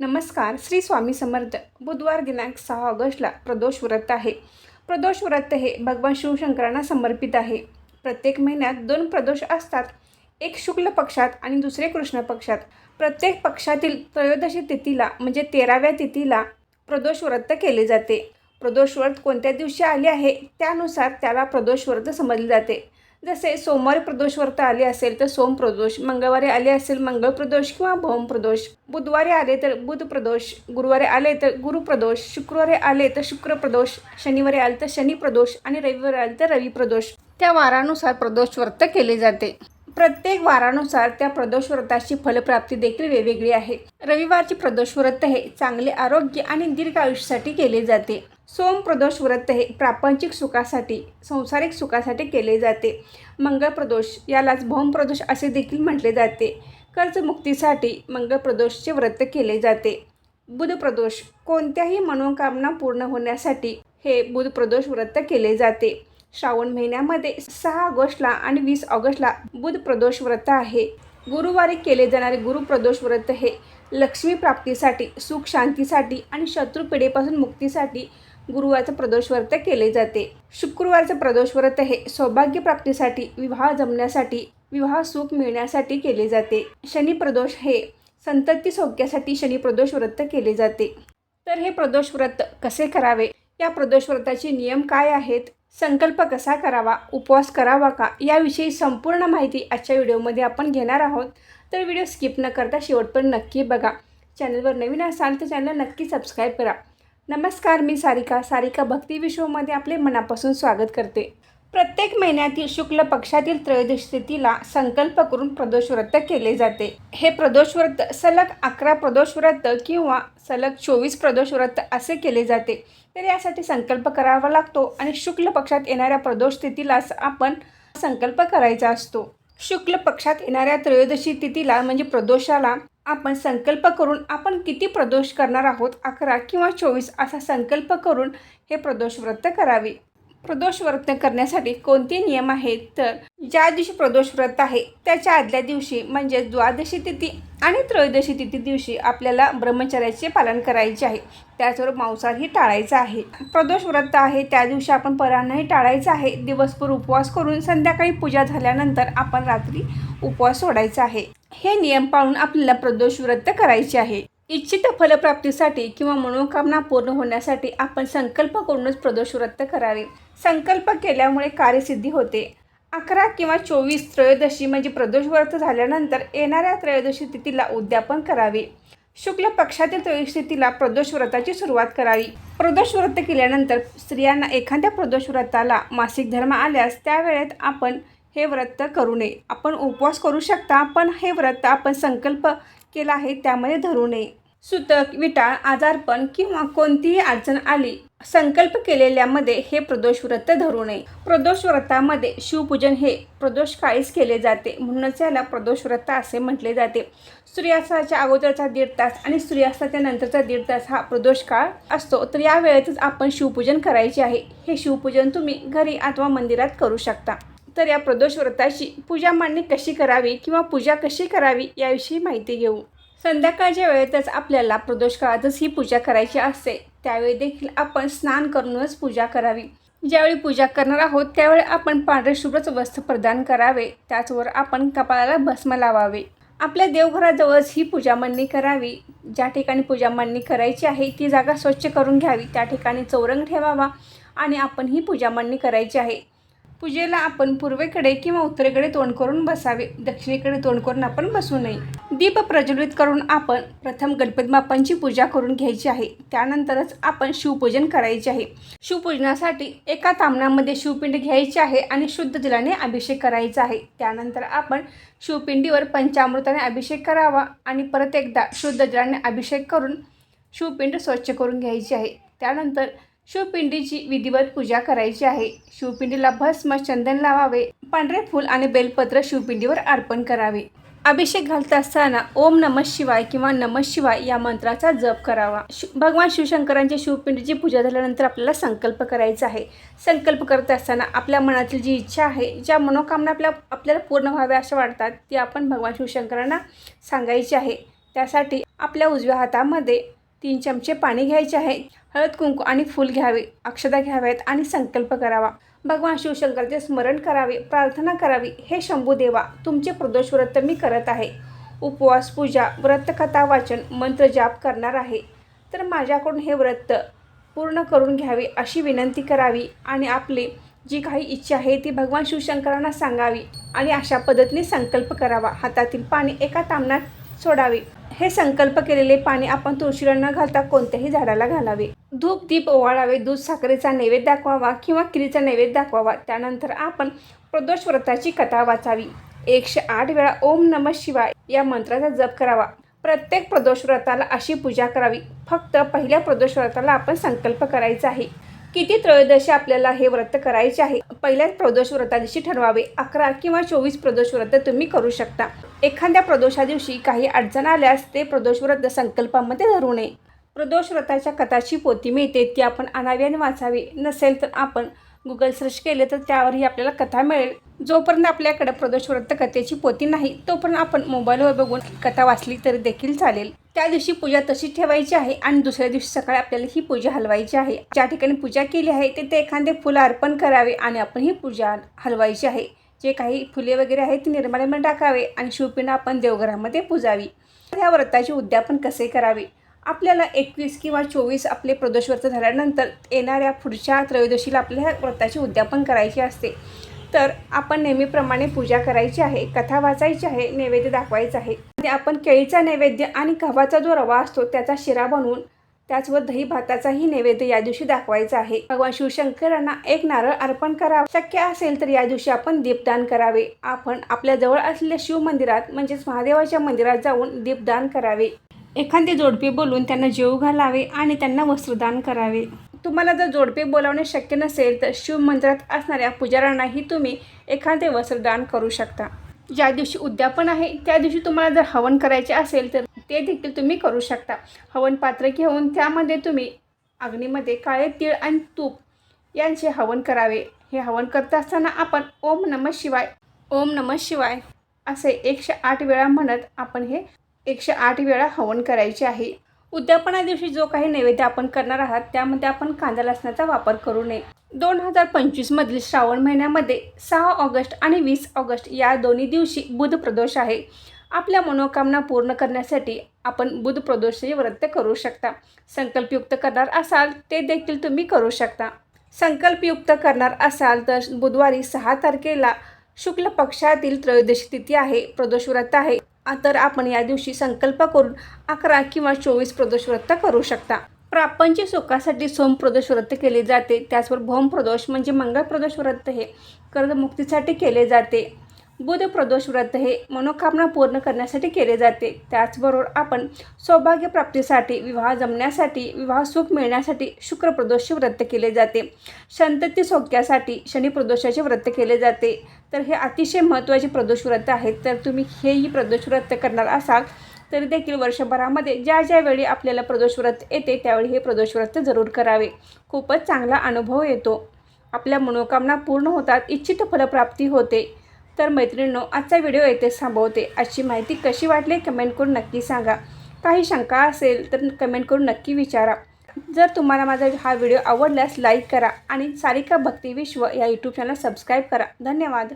नमस्कार श्री स्वामी समर्थ. बुधवार दिनांक सहा ऑगस्टला प्रदोष व्रत आहे. प्रदोष व्रत हे भगवान शिवशंकरांना समर्पित आहे. प्रत्येक महिन्यात दोन प्रदोष असतात. एक शुक्ल पक्षात आणि दुसरे कृष्ण पक्षात. प्रत्येक पक्षातील त्रयोदशी तिथीला म्हणजे तेराव्या तिथीला प्रदोष व्रत केले जाते. प्रदोष व्रत कोणत्या दिवशी आले आहे त्यानुसार त्याला प्रदोष व्रत समजले जाते. जसे सोमवारी प्रदोष व्रत आले असेल तर सोम प्रदोष मंगळवारी आले असेल मंगळ प्रदोष किंवा भौम प्रदोष. बुधवारी आले तर बुध प्रदोष गुरुवारी आले तर गुरु प्रदोष शुक्रवारी आले तर शुक्र प्रदोष शनिवारी आले तर शनी प्रदोष आणि रविवारी आले तर रवी प्रदोष. त्या वारानुसार प्रदोष व्रत केले जाते. प्रत्येक वारानुसार त्या प्रदोष व्रताची फलप्राप्ती देखील वेगवेगळी आहे. रविवारचे प्रदोष व्रत हे चांगले आरोग्य आणि दीर्घ आयुष्यासाठी केले जाते. सोम प्रदोष व्रत हे प्रापंचिक सुखासाठी संसारिक सुखासाठी केले जाते. मंगळ प्रदोष यालाच भौम प्रदोष असे देखील म्हटले जाते. कर्जमुक्तीसाठी मंगळ प्रदोषचे व्रत केले जाते. बुध प्रदोष कोणत्याही मनोकामना पूर्ण होण्यासाठी हे बुध प्रदोष व्रत केले जाते. श्रावण महिन्यामध्ये सहा ऑगस्टला आणि वीस ऑगस्टला बुध प्रदोष व्रत आहे. गुरुवारी केले जाणारे गुरुप्रदोष व्रत हे लक्ष्मी प्राप्तीसाठी सुख शांतीसाठी आणि शत्रुपिढेपासून मुक्तीसाठी गुरुवारचं प्रदोष व्रत केले जाते. शुक्रवारचं प्रदोष व्रत हे सौभाग्यप्राप्तीसाठी विवाह जमण्यासाठी विवाह सुख मिळण्यासाठी केले जाते. शनी प्रदोष हे संतती सौख्यासाठी शनी प्रदोष व्रत केले जाते. तर हे प्रदोष व्रत कसे करावे? या प्रदोष व्रताचे नियम काय आहेत? संकल्प कसा करावा? उपवास करावा का? याविषयी संपूर्ण माहिती आजच्या व्हिडिओमध्ये आपण घेणार आहोत. तर व्हिडिओ स्किप न करता शेवटपर्यंत नक्की बघा. चॅनलवर नवीन असाल तर चॅनल नक्की सबस्क्राईब करा. नमस्कार मी सारिका. सारिका भक्ती विश्वमध्ये आपले मनापासून स्वागत करते. प्रत्येक महिन्यातील शुक्ल पक्षातील त्रयोदशी तिथीला संकल्प करून प्रदोष व्रत केले जाते. हे प्रदोष व्रत सलग अकरा प्रदोष व्रत किंवा सलग चोवीस प्रदोष व्रत असे केले जाते. तर यासाठी संकल्प करावा लागतो आणि शुक्ल पक्षात येणाऱ्या प्रदोष तिथीलाच आपण संकल्प करायचा असतो. शुक्ल पक्षात येणाऱ्या त्रयोदशी तिथीला म्हणजे प्रदोषाला आपण संकल्प करून आपण किती प्रदोष करणार आहोत? अकरा किंवा चोवीस असा संकल्प करून हे प्रदोष व्रत करावे. प्रदोष व्रत करण्यासाठी कोणते नियम आहेत? तर ज्या दिवशी प्रदोष व्रत आहे त्याच्या आदल्या दिवशी म्हणजे द्वादशी तिथी आणि त्रयोदशी तिथी दिवशी आपल्याला ब्रह्मचर्याचे पालन करायचे आहे. त्याचबरोबर मांसाहारही टाळायचा आहे. प्रदोष व्रत आहे त्या दिवशी आपण परांनाही टाळायचं आहे. दिवसभर उपवास करून संध्याकाळी पूजा झाल्यानंतर आपण रात्री उपवास सोडायचा आहे. हे नियम पाळून आपल्याला प्रदोष व्रत करायचे आहे. इच्छित फलप्राप्तीसाठी किंवा मनोकामना पूर्ण होण्यासाठी आपण संकल्प करूनच प्रदोष व्रत करावे. संकल्प केल्यामुळे कार्यसिद्धी होते. अकरा किंवा चोवीस त्रयोदशी म्हणजे प्रदोष व्रत झाल्यानंतर येणाऱ्या त्रयोदशी तिथीला उद्यापन करावे. शुक्ल पक्षातील त्रयोदशी तिथीला प्रदोष व्रताची सुरुवात करावी. प्रदोष व्रत केल्यानंतर स्त्रियांना एखाद्या प्रदोष व्रताला मासिक धर्म आल्यास त्यावेळेत आपण हे व्रत करू नये. आपण उपवास करू शकता पण हे व्रत आपण संकल्प केला आहे त्यामध्ये धरू नये. सुतक विटाळ आजारपण किंवा कोणतीही अडचण आली संकल्प केलेल्यामध्ये हे प्रदोष व्रत धरू नये. प्रदोष व्रतामध्ये शिवपूजन हे प्रदोष काळीच केले जाते म्हणूनच याला प्रदोष व्रत असे म्हटले जाते. सूर्यास्ताच्या अगोदरचा दीड तास आणि सूर्यास्ताच्या नंतरचा दीड तास हा प्रदोष काळ असतो. तर या वेळेतच आपण शिवपूजन करायचे आहे. हे शिवपूजन तुम्ही घरी अथवा मंदिरात करू शकता. तर या प्रदोष व्रताची पूजा मांडणी कशी करावी किंवा पूजा कशी करावी याविषयी माहिती घेऊ. संध्याकाळच्या वेळेतच आपल्याला प्रदोष काळातच ही पूजा करायची असते. त्यावेळी देखील आपण स्नान करूनच पूजा करावी. ज्यावेळी पूजा करणार आहोत त्यावेळी आपण पांढरे शुभ्रच वस्त्र प्रदान करावे. त्याचवर आपण कपाळाला भस्म लावावे. आपल्या देवघराजवळच ही पूजा मांडणी करावी. ज्या ठिकाणी पूजा मांडणी करायची आहे ती जागा स्वच्छ करून घ्यावी. त्या ठिकाणी चौरंग ठेवावा आणि आपण ही पूजा मांडणी करायची आहे. पूजेला आपण पूर्वेकडे किंवा उत्तरेकडे तोंड करून बसावे. दक्षिणेकडे तोंड करून आपण बसू नये. दीप प्रज्वलित करून आपण प्रथम गणपती बाप्पांची पूजा करून घ्यायची आहे. त्यानंतरच आपण शिवपूजन करायचे आहे. शिवपूजनासाठी एका तामणामध्ये शिवपिंड घ्यायची आहे आणि शुद्ध जलाने अभिषेक करायचा आहे. त्यानंतर आपण शिवपिंडीवर पंचामृताने अभिषेक करावा आणि परत एकदा शुद्ध जलाने अभिषेक करून शिवपिंड स्वच्छ करून घ्यायची आहे. त्यानंतर शिवपिंडीची विधिवत पूजा करायची आहे. शिवपिंडीला भस्म चंदन लावावे पांढरे फूल आणि बेलपत्र शिवपिंडीवर अर्पण करावे. अभिषेक घालत असताना ओम नम शिवाय किंवा नम शिवाय या मंत्राचा जप करावा. भगवान शिवशंकरांच्या शिवपिंडीची पूजा झाल्यानंतर आपल्याला संकल्प करायचा आहे. संकल्प करत असताना आपल्या मनातील जी इच्छा आहे ज्या मनोकामना आपल्या आपल्याला पूर्ण व्हाव्या अशा वाटतात ती आपण भगवान शिवशंकरांना सांगायची आहे. त्यासाठी आपल्या उजव्या हातामध्ये तीन चमचे पाणी घ्यायचे आहे. हळद कुंकू आणि फूल घ्यावे अक्षता घ्याव्यात आणि संकल्प करावा. भगवान शिवशंकरचे स्मरण करावे प्रार्थना करावी हे शंभू देवा तुमचे प्रदोष व्रत मी करत आहे. उपवास पूजा व्रतकथा वाचन मंत्र जाप करणार आहे. तर माझ्याकडून हे व्रत पूर्ण करून घ्यावे अशी विनंती करावी आणि आपली जी काही इच्छा आहे ती भगवान शिवशंकरांना सांगावी आणि अशा पद्धतीने संकल्प करावा. हातातील पाणी एका तामणात सोडावे. हे संकल्प केलेले पाणी आपण तुळशीला न घालता कोणत्याही झाडाला घालावे. धूप दीप ओवाळावे दूध साखरेचा नैवेद्य दाखवावा किंवा किरीचा नैवेद्य दाखवावा. त्यानंतर आपण प्रदोष व्रताची कथा वाचावी. एकशे आठ वेळा ओम नम शिवाय या मंत्राचा जप करावा. प्रत्येक प्रदोष व्रताला अशी पूजा करावी. फक्त पहिल्या प्रदोष व्रताला आपण संकल्प करायचा आहे. किती त्रयोदशी आपल्याला हे व्रत करायचे आहे? पहिल्याच प्रदोष व्रता दिवशी ठरवावे. अकरा किंवा चोवीस प्रदोष व्रत तुम्ही करू शकता. एखाद्या प्रदोषा दिवशी काही अडचण आल्यास ते प्रदोष व्रत संकल्पामध्ये धरू नये. प्रदोष व्रताच्या कथाची पोती मिळते ती आपण आणावी आणि वाचावी. नसेल तर आपण गुगल सर्च केले तर त्यावरही आपल्याला कथा मिळेल. जोपर्यंत आपल्याकडे प्रदोष व्रत कथेची पोती नाही तोपर्यंत आपण मोबाईलवर बघून कथा वाचली तरी देखील चालेल. त्या दिवशी पूजा तशी ठेवायची आहे आणि दुसऱ्या दिवशी सकाळी आपल्याला ही पूजा हलवायची आहे. ज्या ठिकाणी पूजा केली आहे तिथे एखादे फुलं अर्पण करावे आणि आपण ही पूजा हलवायची आहे. जे काही फुले वगैरे आहेत ती निर्माल्यामध्ये टाकावे आणि शिवपिंड आपण देवघरामध्ये पूजावी. या व्रताचे उद्यापन कसे करावे? आपल्याला एकवीस किंवा चोवीस आपले प्रदोष व्रत झाल्यानंतर येणाऱ्या पुढच्या त्रयोदशीला आपल्या ह्या व्रताचे उद्यापन करायचे असते. तर आपण नेहमीप्रमाणे पूजा करायची आहे कथा वाचायची आहे नैवेद्य दाखवायचा आहे. आणि आपण केळीचा नैवेद्य आणि गव्हाचा जो रवा असतो त्याचा शिरा बनवून त्याचवर दही भाताचाही नैवेद्य या दिवशी दाखवायचा आहे. भगवान शिवशंकरांना एक नारळ अर्पण करावं. शक्य असेल तर या दिवशी आपण दीपदान करावे. आपण आपल्या जवळ असलेल्या शिव मंदिरात म्हणजेच महादेवाच्या मंदिरात जाऊन दीपदान करावे. एखादे जोडपे बोलून त्यांना जेव घालावे आणि त्यांना वस्त्रदान करावे. तुम्हाला जर जोडपे बोलावणे शक्य नसेल तर शिव मंदिरात असणाऱ्या पुजाऱ्यांनाही तुम्ही एखादे वस्त्रदान करू शकता. ज्या दिवशी उद्यापन आहे त्या दिवशी तुम्हाला जर हवन करायचे असेल तर ते देखील तुम्ही करू शकता. हवन पात्र घेऊन त्यामध्ये तुम्ही अग्नीमध्ये काळे तीळ आणि तूप यांचे हवन करावे. हे हवन करत असताना आपण ओम नम शिवाय ओम नम शिवाय असे एकशे आठ वेळा म्हणत आपण हे एकशे आठ वेळा हवन करायचे आहे. उद्यापना दिवशी जो काही नैवेद्य आपण करणार आहात त्यामध्ये आपण कांदा लसणाचा वापर करू नये. दोन हजार पंचवीसमधील श्रावण महिन्यामध्ये सहा ऑगस्ट आणि वीस ऑगस्ट या दोन्ही दिवशी बुध प्रदोष आहे. आपल्या मनोकामना पूर्ण करण्यासाठी आपण बुध प्रदोषही व्रत करू शकता. संकल्पयुक्त करणार असाल ते देखील तुम्ही करू शकता. संकल्पयुक्त करणार असाल तर बुधवारी सहा तारखेला शुक्ल पक्षातील त्रयोदशी तिथी आहे प्रदोष व्रत आहे. तर आपण या दिवशी संकल्प करून अकरा किंवा चोवीस प्रदोष व्रत करू शकता. प्रापंच सुखासाठी सोम प्रदोष व्रत केले जाते. त्याचवर भौम प्रदोष म्हणजे मंगळ प्रदोष व्रत हे कर्जमुक्तीसाठी केले जाते. बुध प्रदोष व्रत हे मनोकामना पूर्ण करण्यासाठी केले जाते. त्याचबरोबर आपण सौभाग्य प्राप्तीसाठी विवाह जमण्यासाठी विवाह सुख मिळण्यासाठी शुक्र प्रदोषचे व्रत केले जाते. संतती सौख्यासाठी शनी प्रदोषाचे व्रत केले जाते. तर हे अतिशय महत्त्वाचे प्रदोष व्रत आहेत तर तुम्ही हेही प्रदोष व्रत करणार असाल तरी देखील वर्षभरामध्ये ज्या ज्या वेळी आपल्याला प्रदोष व्रत येते त्यावेळी हे प्रदोष व्रत जरूर करावे. खूपच चांगला अनुभव येतो. आपल्या मनोकामना पूर्ण होतात इच्छित फलप्राप्ती होते. तर मैत्रिणींनो आजचा व्हिडिओ येथे थांबवते. आजची माहिती कशी वाटली कमेंट करून नक्की सांगा. काही शंका असेल तर कमेंट करून नक्की विचारा. जर तुम्हाला माझा हा व्हिडिओ आवडल्यास लाईक करा आणि सारिका भक्ती विश्व या यूट्यूब चॅनल सबस्क्राईब करा. धन्यवाद.